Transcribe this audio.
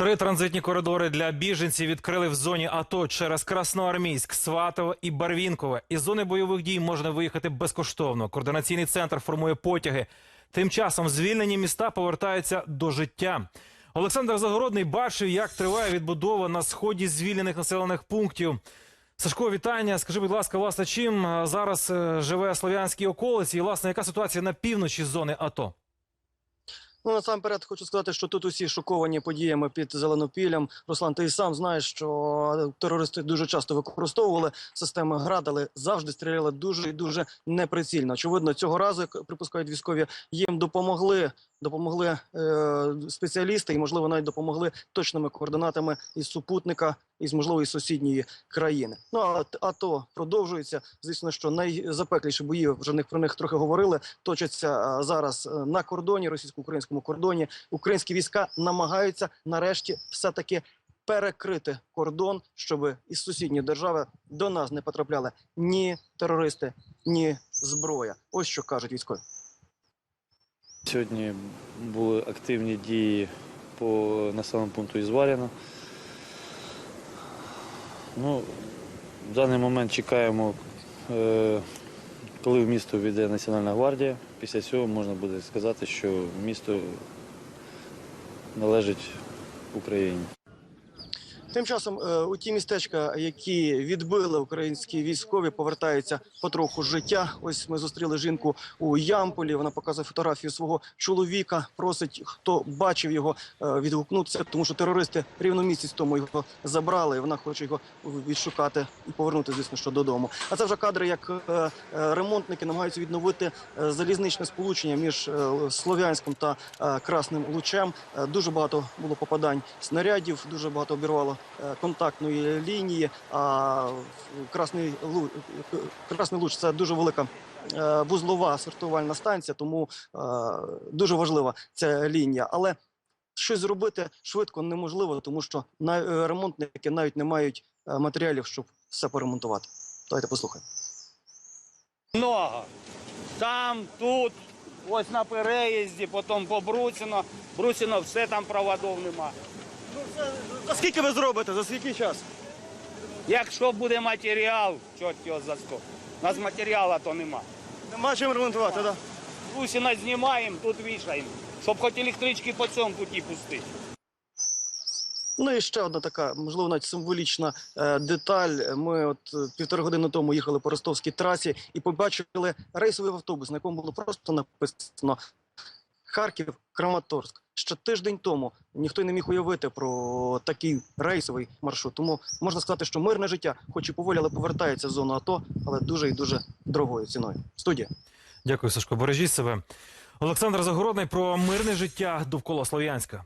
Три транзитні коридори для біженців відкрили в зоні АТО через Красноармійськ, Сватово і Барвінкове. Із зони бойових дій можна виїхати безкоштовно. Координаційний центр формує потяги. Тим часом звільнені міста повертаються до життя. Олександр Загородний бачив, як триває відбудова на сході звільнених населених пунктів. Сашко, вітання. Скажи, будь ласка, власне, чим зараз е, живе Слов'янській околиці, і власне яка ситуація на півночі зони АТО? Ну насамперед хочу сказати, що тут усі шоковані подіями під зеленопіллям. Руслан, ти і сам знаєш, що терористи дуже часто використовували системи ГРАД, але завжди стріляли дуже і дуже неприцільно. Очевидно, цього разу, як припускають військові, їм допомогли. Допомогли е, спеціалісти і, можливо, навіть допомогли точними координатами із супутника, із можливо із сусідньої країни. Ну а АТО продовжується. Звісно, що найзапекліші бої вже них про них трохи говорили. Точаться е, зараз е, на кордоні, російсько-українському кордоні. Українські війська намагаються нарешті все таки перекрити кордон, щоб із сусідньої держави до нас не потрапляли ні терористи, ні зброя. Ось що кажуть військові. Сьогодні були активні дії по населеному пункту Ізваріна. Ну, в даний момент чекаємо, е, коли в місто війде Національна гвардія. Після цього можна буде сказати, що місто належить Україні. Тим часом е, у ті містечка, які відбили українські військові, повертаються потроху життя. Ось ми зустріли жінку у Ямполі. Вона показує фотографію свого чоловіка. Просить, хто бачив його, е, відгукнутися, тому що терористи рівно місяць тому його забрали. і Вона хоче його відшукати і повернути, звісно, що додому. А це вже кадри, як е, ремонтники намагаються відновити залізничне сполучення між Слов'янськом та Красним Лучем. Дуже багато було попадань снарядів, дуже багато обірвало контактної лінії. А Красний Лу- е, Красний Луч це дуже велика. е, Вузлова сортувальна станція, тому е, дуже важлива ця лінія. Але щось зробити швидко неможливо, тому що е, ремонтники навіть не мають е, матеріалів, щоб все поремонтувати. Давайте послухаємо. Много. Там, тут, ось на переїзді, потім по Бруціно. Бруціно все там проводов нема. За скільки ви зробите? За скільки час? Якщо буде матеріал, чорт його за сто. У нас матеріалу то нема. Нема чим ремонтувати, так? Брусіно знімаємо, тут вішаємо, щоб хоч електрички по цьому путі пустити. Ну і ще одна така, можливо, навіть символічна е, деталь. Ми от е, півтори години тому їхали по ростовській трасі і побачили рейсовий автобус, на якому було просто написано Харків, Краматорськ. Ще тиждень тому ніхто не міг уявити про такий рейсовий маршрут. Тому можна сказати, що мирне життя, хоч і поволі, але повертається в зону АТО, але дуже і дуже дорогою ціною. Студія. Дякую, Сашко. Бережіть себе. Олександр Загородний про мирне життя довкола Слов'янська.